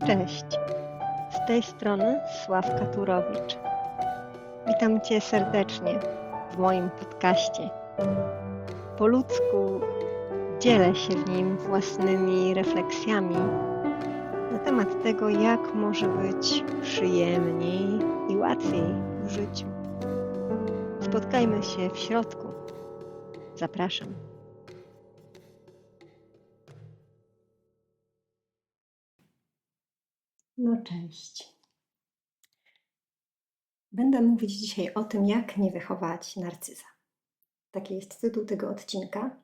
Cześć. Z tej strony Sławka Turowicz. Witam Cię serdecznie w moim podcaście. Po ludzku dzielę się w nim własnymi refleksjami na temat tego, jak może być przyjemniej i łatwiej w życiu. Spotkajmy się w środku. Zapraszam. No cześć. Będę mówić dzisiaj o tym, jak nie wychować narcyza. Taki jest tytuł tego odcinka.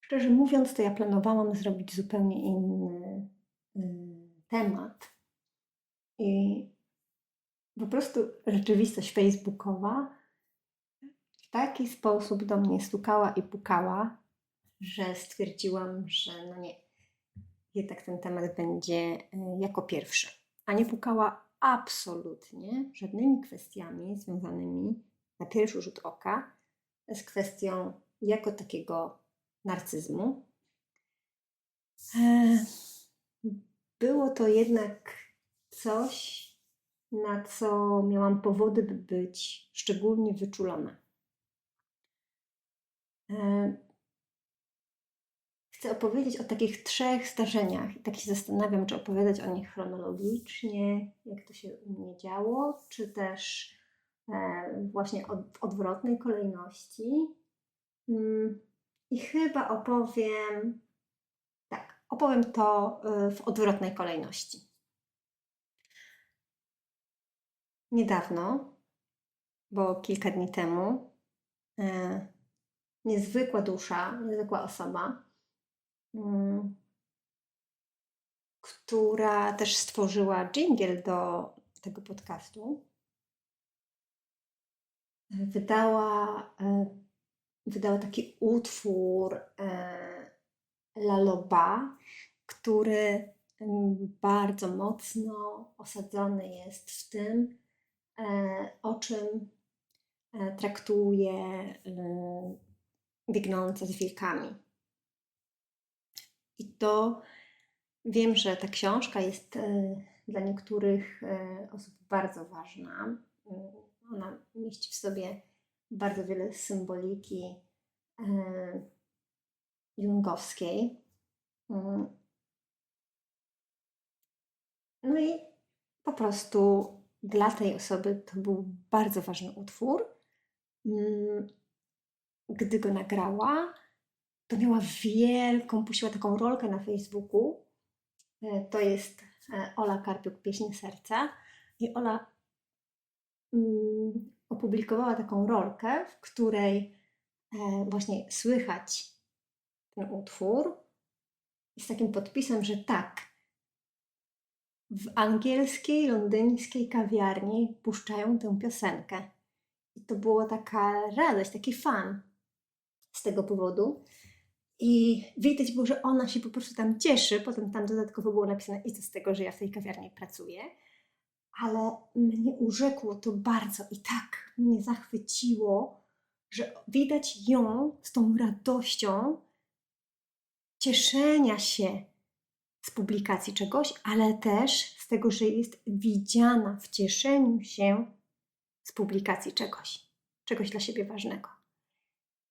Szczerze mówiąc, to ja planowałam zrobić zupełnie inny y, temat. I po prostu rzeczywistość facebookowa w taki sposób do mnie stukała i pukała, że stwierdziłam, że no nie, jednak ten temat będzie y, jako pierwszy. A nie pukała absolutnie żadnymi kwestiami związanymi na pierwszy rzut oka z kwestią jako takiego narcyzmu. E, Było to jednak coś, na co miałam powody, by być szczególnie wyczulona. Chcę opowiedzieć o takich trzech zdarzeniach i tak się zastanawiam, czy opowiadać o nich chronologicznie, jak to się u mnie działo, czy też e, właśnie od, w odwrotnej kolejności. Mm, I chyba opowiem, tak, opowiem to e, w odwrotnej kolejności. Niedawno, bo kilka dni temu, e, niezwykła dusza, niezwykła osoba, która też stworzyła jingle do tego podcastu, wydała, e, wydała taki utwór e, Laloba, który mm, bardzo mocno osadzony jest w tym, e, o czym traktuje biegnące z wilkami. I to wiem, że ta książka jest e, dla niektórych e, osób bardzo ważna. Mm, Ona mieści w sobie bardzo wiele symboliki e, jungowskiej. No i po prostu dla tej osoby to był bardzo ważny utwór. Mm, Gdy go nagrała, to miała wielką, puściła taką rolkę na Facebooku. E, To jest e, Ola Karpiuk, Pieśń Serca. I Ola mm, opublikowała taką rolkę, w której e, właśnie słychać ten utwór z takim podpisem, że tak, w angielskiej, londyńskiej kawiarni puszczają tę piosenkę. I to była taka radość, taki fan z tego powodu. I widać było, że ona się po prostu tam cieszy. Potem tam dodatkowo było napisane i to z tego, że ja w tej kawiarni pracuję. Ale mnie urzekło to bardzo i tak mnie zachwyciło, że widać ją z tą radością cieszenia się z publikacji czegoś, ale też z tego, że jest widziana w cieszeniu się z publikacji czegoś, czegoś dla siebie ważnego.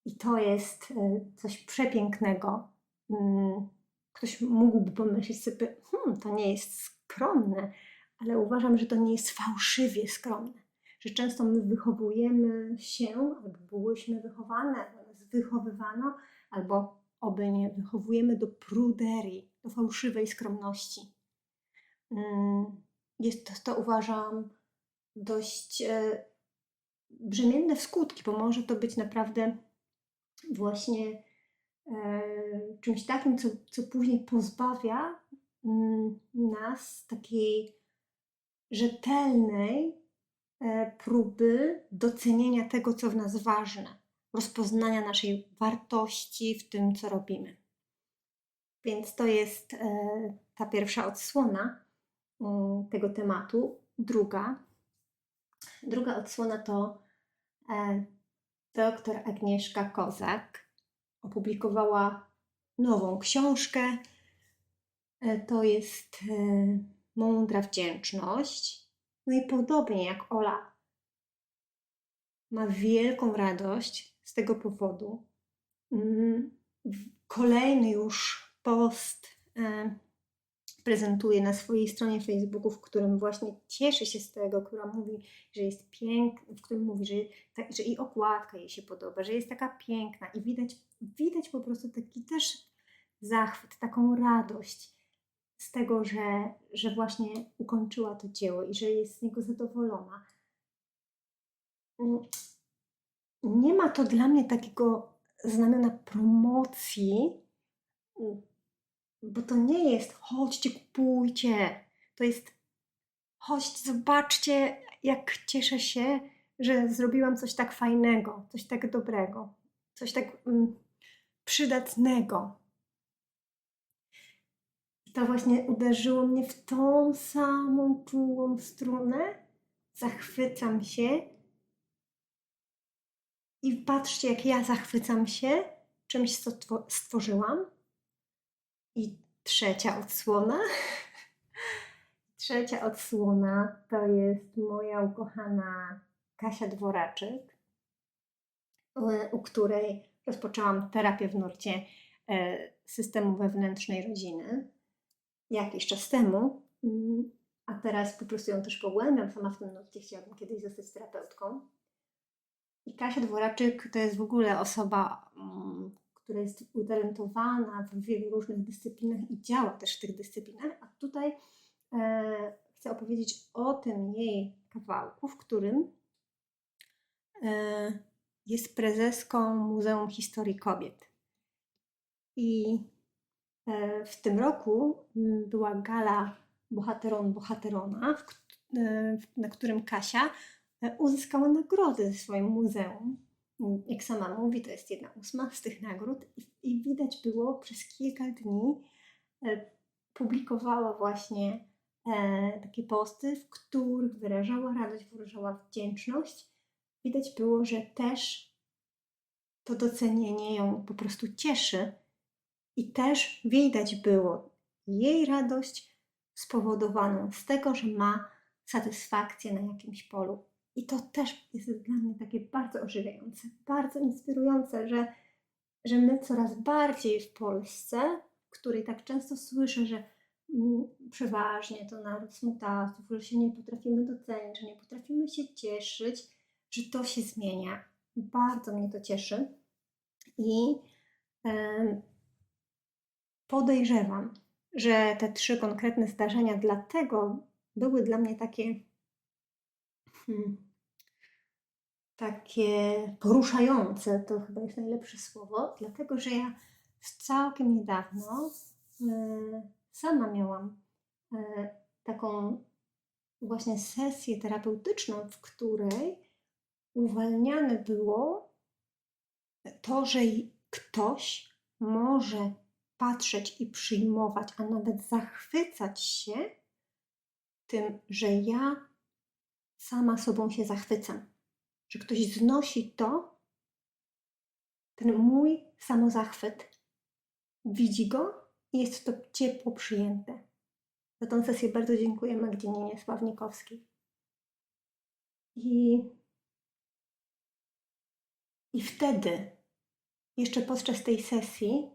I to jest e, coś przepięknego. Mm, Ktoś mógłby pomyśleć sobie, hmm, to nie jest skromne, ale uważam, że to nie jest fałszywie skromne. Że często my wychowujemy się, albo byłyśmy wychowane, wychowywano, albo oby nie, wychowujemy do pruderii, do fałszywej skromności. Mm, Jest to, to uważam, dość e, brzemienne w skutki, bo może to być naprawdę właśnie e, czymś takim, co, co później pozbawia mm, nas takiej rzetelnej e, próby docenienia tego, co w nas ważne, rozpoznania naszej wartości w tym, co robimy. Więc to jest e, ta pierwsza odsłona mm, tego tematu. Druga, druga odsłona to dr Agnieszka Kozak opublikowała nową książkę e, to jest e, mądra wdzięczność. No i podobnie jak Ola ma wielką radość z tego powodu. Mm, Kolejny już post e, prezentuje na swojej stronie Facebooku, w którym właśnie cieszy się z tego, która mówi, że jest piękna, w którym mówi, że, tak, że i okładka jej się podoba, że jest taka piękna i widać, widać po prostu taki też zachwyt, taką radość z tego, że, że właśnie ukończyła to dzieło i że jest z niego zadowolona. Nie ma to dla mnie takiego znamiona promocji, bo to nie jest chodźcie, kupujcie. To jest chodźcie, zobaczcie, jak cieszę się, że zrobiłam coś tak fajnego, coś tak dobrego, coś tak mm, przydatnego. I to właśnie uderzyło mnie w tą samą czułą strunę. Zachwycam się. I patrzcie, jak ja zachwycam się czymś, co stworzyłam. I trzecia odsłona. Trzecia odsłona to jest moja ukochana Kasia Dworaczyk, u której rozpoczęłam terapię w nurcie e, systemu wewnętrznej rodziny jakiś czas temu, mm, a teraz po prostu ją też pogłębiam. Sama w tym nurcie chciałabym kiedyś zostać terapeutką. I Kasia Dworaczyk to jest w ogóle osoba, mm, która jest utalentowana w wielu różnych dyscyplinach i działa też w tych dyscyplinach, a tutaj e, chcę opowiedzieć o tym jej kawałku, w którym e, jest prezeską Muzeum Historii Kobiet. I e, w tym roku była gala Bohateron Bohaterona, w, e, na którym Kasia e, uzyskała nagrodę w swoim muzeum jak sama mówi, to jest jedna ósma z tych nagród i, i widać było przez kilka dni e, publikowała właśnie e, takie posty, w których wyrażała radość, wyrażała wdzięczność. Widać było, że też to docenienie ją po prostu cieszy i też widać było jej radość spowodowaną z tego, że ma satysfakcję na jakimś polu i to też jest dla mnie takie bardzo ożywiające, bardzo inspirujące, że, że my coraz bardziej w Polsce, w której tak często słyszę, że mm, przeważnie to naród smutasów, że się nie potrafimy docenić, że nie potrafimy się cieszyć, że to się zmienia. Bardzo mnie to cieszy i podejrzewam, że te trzy konkretne zdarzenia dlatego były dla mnie takie hmm, takie poruszające, to chyba jest najlepsze słowo, dlatego że ja całkiem niedawno e, sama miałam e, taką właśnie sesję terapeutyczną, w której uwalniane było to, że ktoś może patrzeć i przyjmować, a nawet zachwycać się tym, że ja sama sobą się zachwycam że ktoś znosi to, ten mój samozachwyt, widzi go i jest to ciepło przyjęte. Za tą sesję bardzo dziękuję Magdzinie Sławnikowskiej. I, I wtedy, jeszcze podczas tej sesji,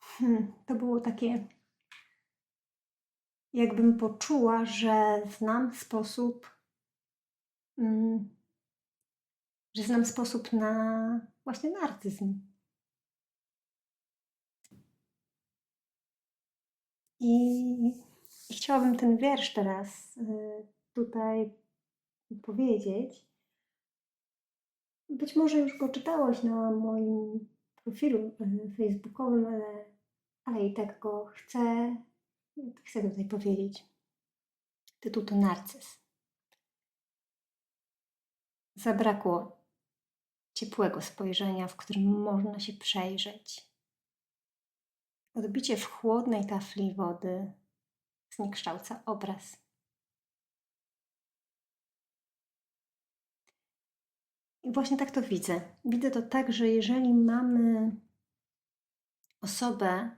hmm, to było takie, jakbym poczuła, że znam sposób że znam sposób na właśnie narcyzm. I, chciałabym ten wiersz teraz y, tutaj powiedzieć. Być może już go czytałaś na moim profilu y, facebookowym, ale, ale i tak go chcę, chcę tutaj powiedzieć. Tytuł to Narcyz. Zabrakło ciepłego spojrzenia, w którym można się przejrzeć. Odbicie w chłodnej tafli wody zniekształca obraz. I właśnie tak to widzę. Widzę to tak, że jeżeli mamy osobę,